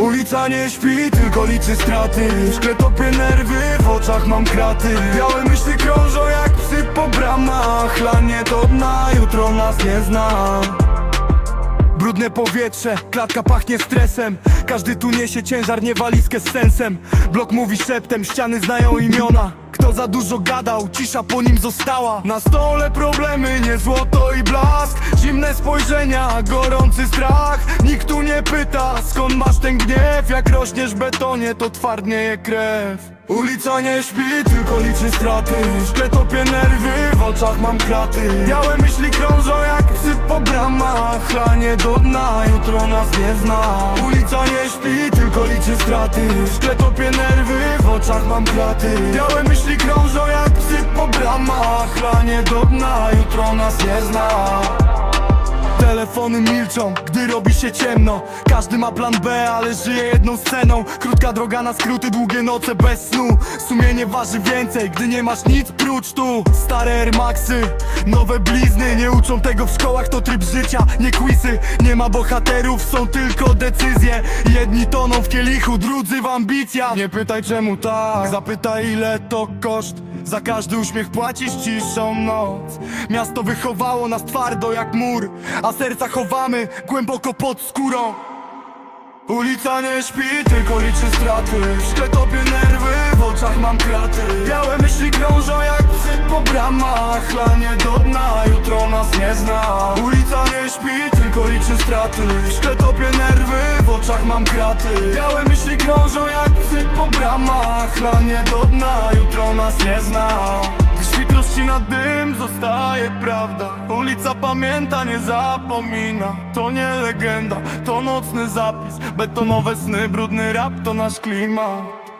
Ulica nie śpi, tylko liczy straty. W szkle topię nerwy, w oczach mam kraty. Białe myśli krążą jak psy po bramach. Lanie do dna, jutro nas nie zna. Brudne powietrze, klatka pachnie stresem. Każdy tu niesie ciężar, nie walizkę z sensem. Blok mówi szeptem, ściany znają imiona. Kto za dużo gadał, cisza po nim została. Na stole problemy, nie złoto i blask. Zimne spojrzenia, gorący strach. Nikt pyta, skąd masz ten gniew? Jak rośniesz betonie, to twardnieje krew. Ulica nie śpi, tylko liczy straty. Szkle topię nerwy, w oczach mam kraty. Białe myśli krążą jak psy po bramach. Lanie do dna, jutro nas nie zna. Ulica nie śpi, tylko liczy straty. Szkle topię nerwy, w oczach mam kraty. Białe myśli krążą jak psy po bramach. Lanie do dna, jutro nas nie zna Telefony milczą, gdy robi się ciemno. Każdy ma plan B, ale żyje jedną sceną. Krótka droga na skróty, długie noce bez snu. Sumienie waży więcej, gdy nie masz nic prócz tu. Stare Air Maxy, nowe blizny Nie uczą tego w szkołach, to tryb życia, nie quizy Nie ma bohaterów, są tylko decyzje. Jedni toną w kielichu, drudzy w ambicjach. Nie pytaj czemu tak, zapytaj ile to koszt za każdy uśmiech płacisz ciszą noc. Miasto wychowało nas twardo jak mur A serca chowamy głęboko pod skórą. Ulica nie śpi, tylko liczy straty. W nerwy, w oczach mam kraty. Białe myśli krążą jak psy po bramach. Lanie do dna, jutro nas nie zna. Ulica liczy straty. Szkle topię nerwy, w oczach mam kraty. Białe myśli krążą jak psy po bramach. Lanie do dna, jutro nas nie zna. Gdy świt rozcina dym, zostaje prawda. Ulica pamięta, nie zapomina. To nie legenda, to nocny zapis. Betonowe sny, brudny rap to nasz klimat